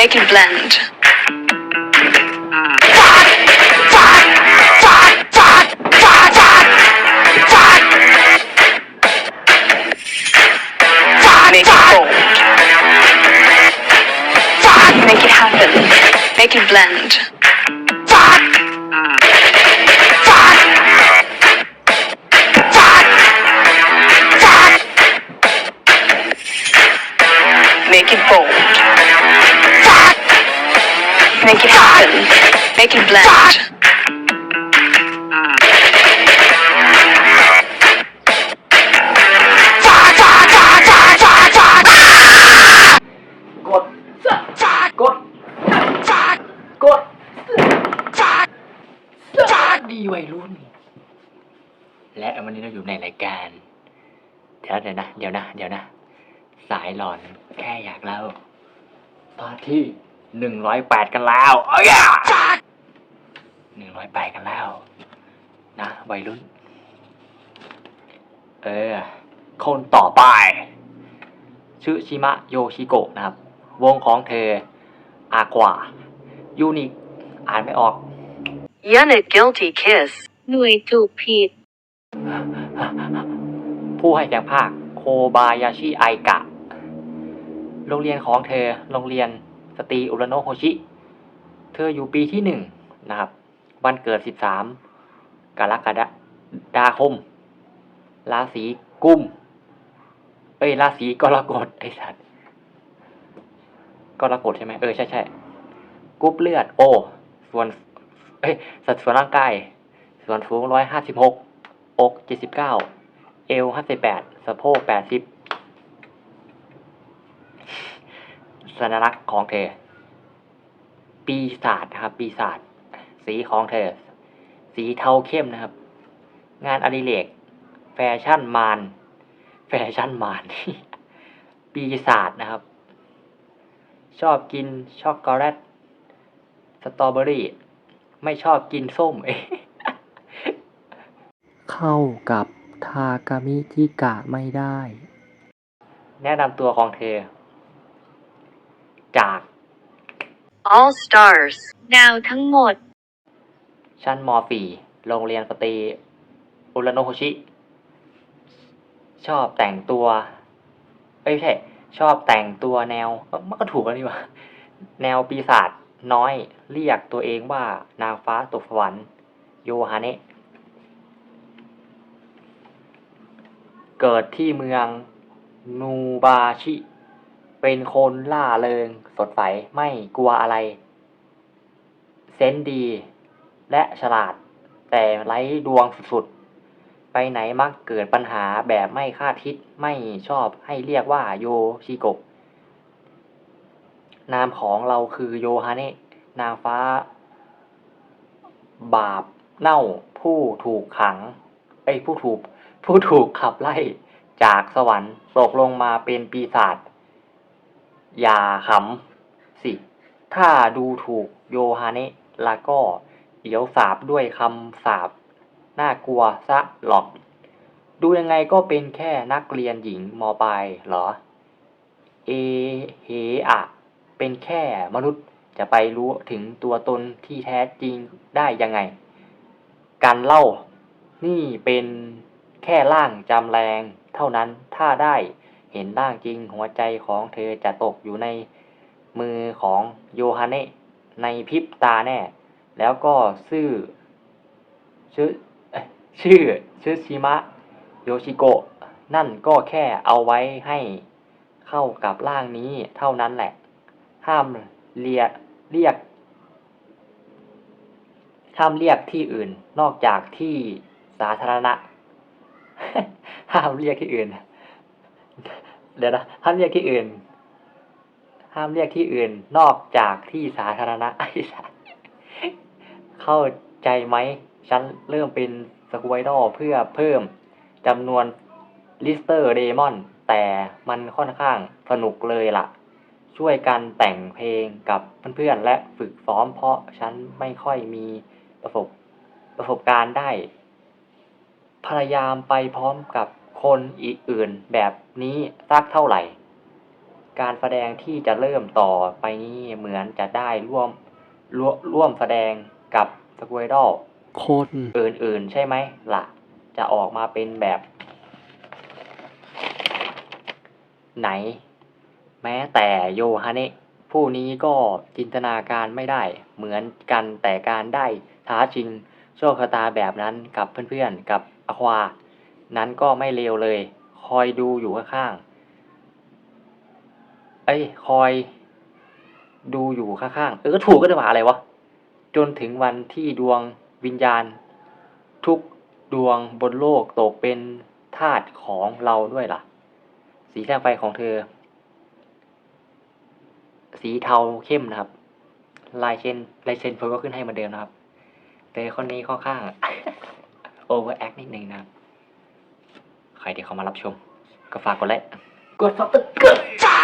Make it blend. Make it bold. Make it happen. Make it blend. Happen. Make it blend. กดกดกดดีวัยรุ่น และวันนี้เราอยู่ในรายการเดี๋ยวเดี๋ยวนะ เดี๋ยวนะ เดี๋ยวนะ สายหลอนแค่อยากเล่า ตอนที่หนึ่งร้อยแปดกันแล้วโอ้ย หนึ่งร้อยแปดกันแล้ว นะวัยรุ่น เออ คนต่อไป ชื่อชิมะโยชิโกะนะครับ วงของเธอ อากวายูนิค อ่านไม่ออก Unit guilty kiss. หน่วยถูกผิด ผู้ให้เสียงภาค โคบายาชิไอกะ โรงเรียนของเธอ โรงเรียนสตรีอุรโนโฮชิ เธออยู่ปีที่หนึ่งนะครับ วันเกิดสิบสามกรกฎาดาคม ราศีกุม เอ้ย ราศีกรกฎไอ้สัตว์กรกฎใช่ไหมเออ ใช่ใช่กรุ๊ปเลือด โอ ส่วน เอ้ย สัดส่วนร่างกาย ส่วนสูงร้อยห้าสิบหกอกเจ็ดสิบเก้าเอวห้าสิบแปดสะโพกแปดสิบสัญลักษณ์ของเธอ ปีศาจนะครับ ปีศาจ สีของเธอ สีเทาเข้มนะครับ งานอดิเรกแฟชั่นมานแฟชั่นมานปีศาจนะครับ ชอบกินช็อกโกแลตสตรอเบอรี่ ไม่ชอบกินส้มเข้ากับทากามิทิกะไม่ได้ แนะนำตัวของเธอ จาก All stars. ดาวทั้งหมด ชั้นม .4 โรงเรียนสตรีอุรโนโฮชิ ชอบแต่งตัวเอ้ยไม่ใช่ ชอบแต่งตัวแนวมันก็ถูกแล้วนี่ว่าแนวปีศาจน้อยเรียกตัวเองว่านางฟ้าตกสวรรค์โยฮาเนะเกิดที่เมืองนูบาชิ เป็นคนล่าเริงสดใสไม่กลัวอะไร เซนดี และฉลาด แต่ไร้ดวงสุดๆ ไปไหนมักเกิดปัญหาแบบไม่คาดคิดไม่ชอบให้เรียกว่าโยชิโกะนามของเราคือโยฮาเนะนางฟ้า บาปเน่าผู้ถูกขังเอ้ผู้ถูกผู้ถูกขับไล่จากสวรรค์ตกลงมาเป็นปีศาจอย่าขำสิ ถ้าดูถูกโยฮาเนะแล้วก็ เดี๋ยวสาบด้วยคำสาบน่ากลัวซะหรอก ดูยังไงก็เป็นแค่นักเรียนหญิงมปลายเหรอ เอเฮอะเป็นแค่มนุษย์จะไปรู้ถึงตัวตนที่แท้จริงได้ยังไง การเล่า นี่เป็นแค่ร่างจำแรงเท่านั้นถ้าได้เห็นร่างจริงหัวใจของเธอจะตกอยู่ในมือของโยฮาเนในพริบตาแน่ แล้วก็ชื่อชื่อชื่อชื่อชิมะโยชิโกะนั่นก็แค่เอาไว้ให้เข้ากับร่างนี้เท่านั้นแหละ ห้ามเรียกเรียกห้ามเรียกที่อื่นนอกจากที่สาธารณะ ห้ามเรียกที่อื่น เดี๋ยวนะห้ามเรียกที่อื่น ห้ามเรียกที่อื่น นอกจากที่สาธารณะไอ้สัส เข้าใจไหมฉันเริ่มเป็นสกูไวดอลเพื่อเพิ่มจำนวนลิสเตอร์เดมอนแต่มันค่อนข้างสนุกเลยล่ะ ช่วยกันแต่งเพลงกับเพื่อนๆและฝึกซ้อมเพราะฉันไม่ค่อยมีประสบประสบการณ์ได้ พยายามไปพร้อมกับคนอีกอื่นแบบนี้สักเท่าไหร่ การแสดงที่จะเริ่มต่อไปนี้เหมือนจะได้ร่วมร่วมร่วมแสดง กับสควอดอลคนอื่นๆ ใช่ไหมล่ะ จะออกมาเป็นแบบ ไหน แม้แต่โยฮาเนะผู้นี้ก็จินตนาการไม่ได้ เหมือนกันแต่การได้ท้าชิงโชคชะตาแบบนั้นกับเพื่อนๆ กับอควา นั้นก็ไม่เลวเลย คอยดูอยู่ข้างๆ เอ้ย คอย ดูอยู่ข้างๆ เออ ถูกก็ได้ว่าอะไรวะ จนถึงวันที่ดวงวิญญาณ ทุกดวงบนโลกตกเป็นทาสของเราด้วยล่ะ สีแท่งไฟของเธอ สีเทาเข้มนะครับ ลายเชนลายเชนเพิ่ก็ขึ้นให้เหมือนเดิมนะครับ แต่คนนี้ค่อนข้างโอเวอร์แอคนิดนึงนะครับ ใครที่เขามารับชม ก็ฝากกดไลค์กดซับสไครต์